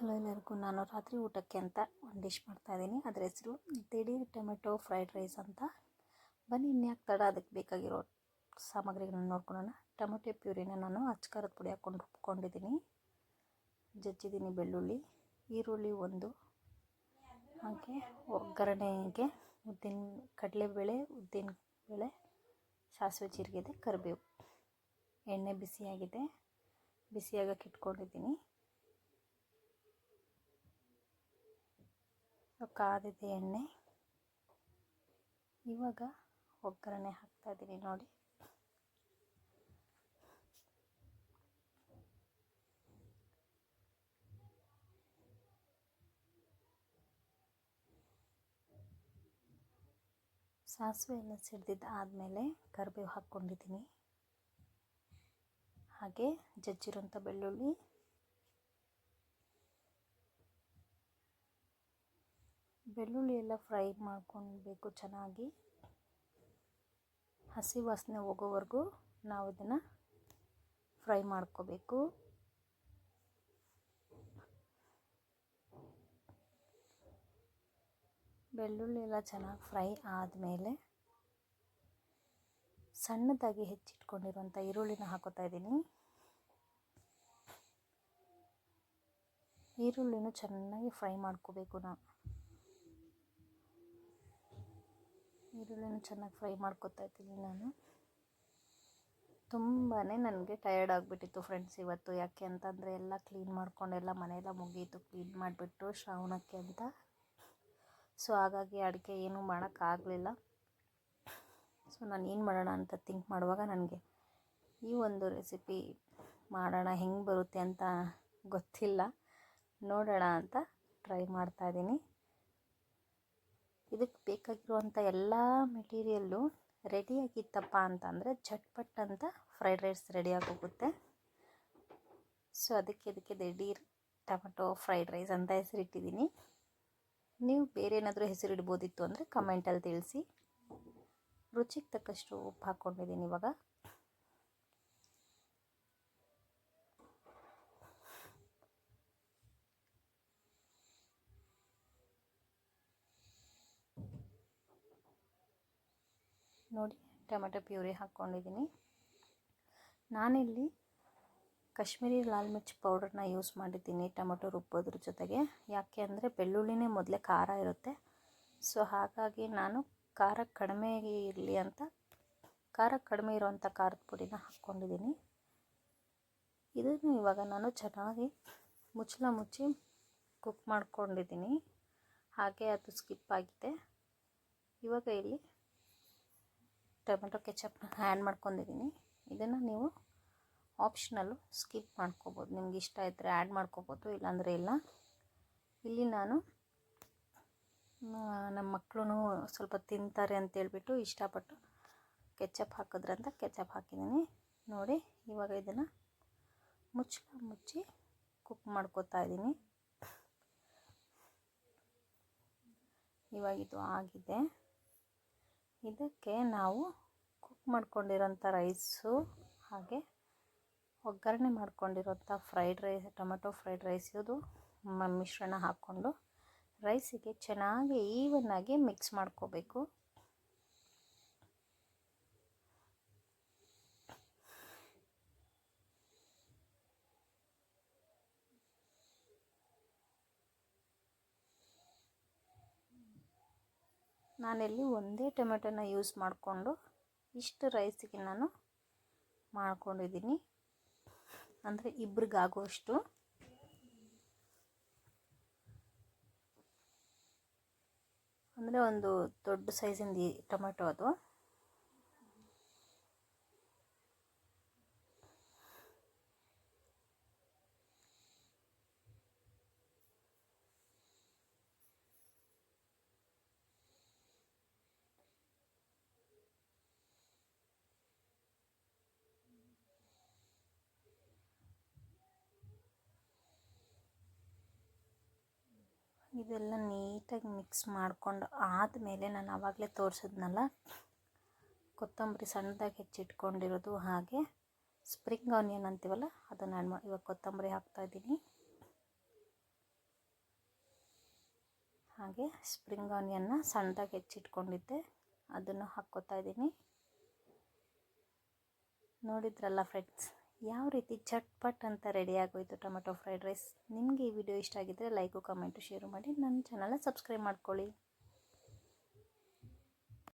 Hello ಎಲ್ಲರಿಗೂ ನಾನು ರಾತ್ರಿ ಊಟಕ್ಕೆ ಅಂತ ಒಂದು ಡಿಶ್ ಮಾಡ್ತಾಯಿದ್ದೀನಿ ಅದರ ಹೆಸರು ದಿಢೀರ್ ಟೊಮೆಟೊ ಫ್ರೈಡ್ ರೈಸ್ ಅಂತ. ಬನ್ನಿ, ಇನ್ಯಾಕೆ ತಡ ಅದಕ್ಕೆ ಬೇಕಾಗಿರೋ ಸಾಮಗ್ರಿಗಳನ್ನ ನೋಡ್ಕೊಳೋಣ ಟೊಮೆಟೊ ಪ್ಯೂರಿನ ನಾನು ಅಚ್ಕಾರದ ಪುಡಿ ಹಾಕ್ಕೊಂಡು ರುಬ್ಕೊಂಡಿದ್ದೀನಿ. ಜಜ್ಜಿದ್ದೀನಿ ಬೆಳ್ಳುಳ್ಳಿ, ಈರುಳ್ಳಿ ಒಂದು. ಹಾಗೆ ಒಗ್ಗರಣೆಗೆ ಉದ್ದಿನ ಕಡಲೆಬೇಳೆ, ಉದ್ದಿನ ಬೇಳೆ, ಸಾಸಿವೆ ಜೀರಿಗೆ ಕರಿಬೇವು. ಎಣ್ಣೆ ಬಿಸಿಯಾಗಿದೆ. ಬಿಸಿಯಾಗಕ್ಕೆ ಇಟ್ಕೊಂಡಿದ್ದೀನಿ. ಕಾದಿದೆ ಎಣ್ಣೆ. ಇವಾಗ ಒಗ್ಗರಣೆ ಹಾಕ್ತಾ ಇದ್ದೀನಿ ನೋಡಿ. ಸಾಸಿವೆ ಎಲ್ಲ ಸಿಡ್ದಿದ್ದು ಆದಮೇಲೆ ಕರಿಬೇವು ಹಾಕ್ಕೊಂಡಿದ್ದೀನಿ. ಹಾಗೆ ಜಜ್ಜಿರೋಂಥ ಬೆಳ್ಳುಳ್ಳಿ ಬೆಳ್ಳುಳ್ಳಿ ಎಲ್ಲ ಫ್ರೈ ಮಾಡ್ಕೊಳ್ಬೇಕು ಚೆನ್ನಾಗಿ. ಹಸಿ ವಾಸನೆ ಹೋಗೋವರೆಗೂ ನಾವು ಇದನ್ನು ಫ್ರೈ ಮಾಡ್ಕೋಬೇಕು. ಬೆಳ್ಳುಳ್ಳಿ ಎಲ್ಲ ಚೆನ್ನಾಗಿ ಫ್ರೈ ಆದಮೇಲೆ ಸಣ್ಣದಾಗಿ ಹೆಚ್ಚಿಟ್ಕೊಂಡಿರುವಂಥ ಈರುಳ್ಳಿನ ಹಾಕೋತಾ ಇದ್ದೀನಿ. ಈರುಳ್ಳಿನೂ ಚೆನ್ನಾಗಿ ಫ್ರೈ ಮಾಡ್ಕೋಬೇಕು ನಾವು ಈರುಳ್ಳಿನ ಚೆನ್ನಾಗಿ ಫ್ರೈ ಮಾಡ್ಕೊತಾ ಇದ್ದೀನಿ ನಾನು. ತುಂಬಾ ನನಗೆ ಟಯರ್ಡ್ ಆಗಿಬಿಟ್ಟಿತ್ತು ಫ್ರೆಂಡ್ಸ್ ಇವತ್ತು. ಯಾಕೆ ಅಂತಂದರೆ ಎಲ್ಲ ಕ್ಲೀನ್ ಮಾಡ್ಕೊಂಡೆಲ್ಲ ಮನೆಯೆಲ್ಲ ಮುಗೀತು. ಕ್ಲೀನ್ ಮಾಡಿಬಿಟ್ಟು ಶ್ರಾವಣಕ್ಕೆ ಅಂತ. ಸೊ ಹಾಗಾಗಿ ಅಡುಗೆ ಏನೂ ಮಾಡೋಕ್ಕಾಗಲಿಲ್ಲ ಸೊ ನಾನು ಏನು ಮಾಡೋಣ ಅಂತ ಥಿಂಕ್ ಮಾಡುವಾಗ ನನಗೆ ಈ ಒಂದು ರೆಸಿಪಿ ಮಾಡೋಣ ಹೆಂಗೆ ಬರುತ್ತೆ ಅಂತ ಗೊತ್ತಿಲ್ಲ. ನೋಡೋಣ ಅಂತ ಟ್ರೈ ಮಾಡ್ತಾಯಿದ್ದೀನಿ ಇದಕ್ಕೆ ಬೇಕಾಗಿರುವಂಥ ಎಲ್ಲ ಮೆಟೀರಿಯಲ್ಲು ರೆಡಿಯಾಗಿತ್ತಪ್ಪ ಅಂತಂದರೆ ಝಟ್ಪಟ್ ಅಂತ ಫ್ರೈಡ್ ರೈಸ್ ರೆಡಿಯಾಗಿ ಹೋಗುತ್ತೆ ಸೊ ಅದಕ್ಕೆ ಇದಕ್ಕೆ ದಿಢೀರ್ ಟೊಮೆಟೊ ಫ್ರೈಡ್ ರೈಸ್ ಅಂತ ಹೆಸರಿಟ್ಟಿದ್ದೀನಿ. ನೀವು ಬೇರೆ ಏನಾದರೂ ಹೆಸರಿಡ್ಬೋದಿತ್ತು ಅಂದರೆ ಕಮೆಂಟಲ್ಲಿ ತಿಳಿಸಿ. ರುಚಿಗೆ ತಕ್ಕಷ್ಟು ಉಪ್ಪು ಹಾಕ್ಕೊಂಡಿದ್ದೀನಿ ಇವಾಗ. ನೋಡಿ, ಟೊಮೆಟೊ ಪ್ಯೂರಿ ಹಾಕ್ಕೊಂಡಿದ್ದೀನಿ. ನಾನಿಲ್ಲಿ ಕಾಶ್ಮೀರಿ ಲಾಲ್ ಮಿರ್ಚ್ ಪೌಡರ್ನ ಯೂಸ್ ಮಾಡಿದ್ದೀನಿ ಟೊಮೆಟೊ ರುಬ್ಬೋದ್ರ ಜೊತೆಗೆ. ಯಾಕೆ ಅಂದರೆ ಬೆಳ್ಳುಳ್ಳಿನೇ ಮೊದಲೇ ಖಾರ ಇರುತ್ತೆ. ಸೊ, ಹಾಗಾಗಿ ನಾನು ಖಾರ ಕಡಿಮೆ ಇರಲಿ ಅಂತ, ಖಾರ ಕಡಿಮೆ ಇರುವಂಥ ಖಾರದ ಪುಡಿನ ಹಾಕ್ಕೊಂಡಿದ್ದೀನಿ. ಇದನ್ನು ಇವಾಗ ನಾನು ಚೆನ್ನಾಗಿ ಮುಚ್ಚಳ ಮುಚ್ಚಿ ಕುಕ್ ಮಾಡ್ಕೊಂಡಿದ್ದೀನಿ. ಹಾಗೆ ಅದು ಸ್ಕಿಪ್ ಆಗಿದೆ. ಇವಾಗ ಇಲ್ಲಿ ಟೊಮೆಟೊ ಕೆಚಪ್ನ ಆ್ಯಡ್ ಮಾಡ್ಕೊಂಡಿದ್ದೀನಿ. ಇದನ್ನು ನೀವು ಆಪ್ಷನಲ್ಲು ಸ್ಕಿಪ್ ಮಾಡ್ಕೋಬೋದು. ನಿಮ್ಗೆ ಇಷ್ಟ ಇದ್ದರೆ ಆ್ಯಡ್ ಮಾಡ್ಕೋಬೋದು, ಇಲ್ಲಾಂದರೆ ಇಲ್ಲ. ಇಲ್ಲಿ ನಾನು ನಮ್ಮ ಮಕ್ಕಳು ಸ್ವಲ್ಪ ತಿಂತಾರೆ ಅಂತೇಳ್ಬಿಟ್ಟು ಇಷ್ಟಪಟ್ಟು ಕೆಚಪ್ ಹಾಕಿದ್ರಂತ ಕೆಚಪ್ ಹಾಕಿದ್ದೀನಿ. ನೋಡಿ, ಇವಾಗ ಇದನ್ನು ಮುಚ್ಚಿ ಮುಚ್ಚಿ ಕುಕ್ ಮಾಡ್ಕೋತಾ ಇದ್ದೀನಿ. ಇವಾಗಿದು ಆಗಿದೆ. ಇದಕ್ಕೆ ನಾವು ಕುಕ್ ಮಾಡ್ಕೊಂಡಿರೋಂಥ ರೈಸು ಹಾಗೆ ಒಗ್ಗರಣೆ ಮಾಡ್ಕೊಂಡಿರೋಂಥ fried rice tomato fried rice ಇದು ಮಿಶ್ರಣ ಹಾಕ್ಕೊಂಡು ರೈಸಿಗೆ ಚೆನ್ನಾಗಿ ಈವನ್ನಾಗಿ ಮಿಕ್ಸ್ ಮಾಡ್ಕೋಬೇಕು. ನಾನಿಲ್ಲಿ ಒಂದೇ ಟೊಮೆಟೊನ ಯೂಸ್ ಮಾಡಿಕೊಂಡು ಇಷ್ಟು ರೈಸಿಗೆ ನಾನು ಮಾಡ್ಕೊಂಡಿದ್ದೀನಿ. ಅಂದರೆ ಇಬ್ರಿಗಾಗುವಷ್ಟು. ಅಂದರೆ ಒಂದು ದೊಡ್ಡ ಸೈಜಿಂದ ಟೊಮೆಟೊ ಅದು. ಇದೆಲ್ಲ ನೀಟಾಗಿ ಮಿಕ್ಸ್ ಮಾಡಿಕೊಂಡು ಆದಮೇಲೆ ನಾನು ಆವಾಗಲೇ ತೋರಿಸಿದ್ನಲ್ಲ, ಕೊತ್ತಂಬರಿ ಸಣ್ಣದಾಗಿ ಹೆಚ್ಚಿಟ್ಕೊಂಡಿರೋದು ಹಾಗೆ ಸ್ಪ್ರಿಂಗ್ ಆನಿಯನ್ ಅಂತೀವಲ್ಲ, ಅದನ್ನು ಆ್ಯಡ್ ಮಾಡಿ ಇವಾಗ ಕೊತ್ತಂಬರಿ ಹಾಕ್ತಾಯಿದ್ದೀನಿ ಹಾಗೆ ಸ್ಪ್ರಿಂಗ್ ಆನಿಯನ್ನ ಸಣ್ಣದಾಗಿ ಹೆಚ್ಚಿಟ್ಕೊಂಡಿದ್ದೆ, ಅದನ್ನು ಹಾಕ್ಕೋತಾ ಇದ್ದೀನಿ. ನೋಡಿದ್ರಲ್ಲ ಫ್ರೆಂಡ್ಸ್ ಯಾವ ರೀತಿ ಚಟ್ಪಟ್ ಅಂತ ರೆಡಿ ಆಗೋಯ್ತು ಟೊಮೆಟೊ ಫ್ರೈಡ್ ರೈಸ್ ನಿಮಗೆ ಈ ವಿಡಿಯೋ ಇಷ್ಟ ಆಗಿದ್ದರೆ ಲೈಕು ಕಮೆಂಟು ಶೇರು ಮಾಡಿ. ನನ್ನ ಚಾನಲ್ನ ಸಬ್ಸ್ಕ್ರೈಬ್ ಮಾಡ್ಕೊಳ್ಳಿ.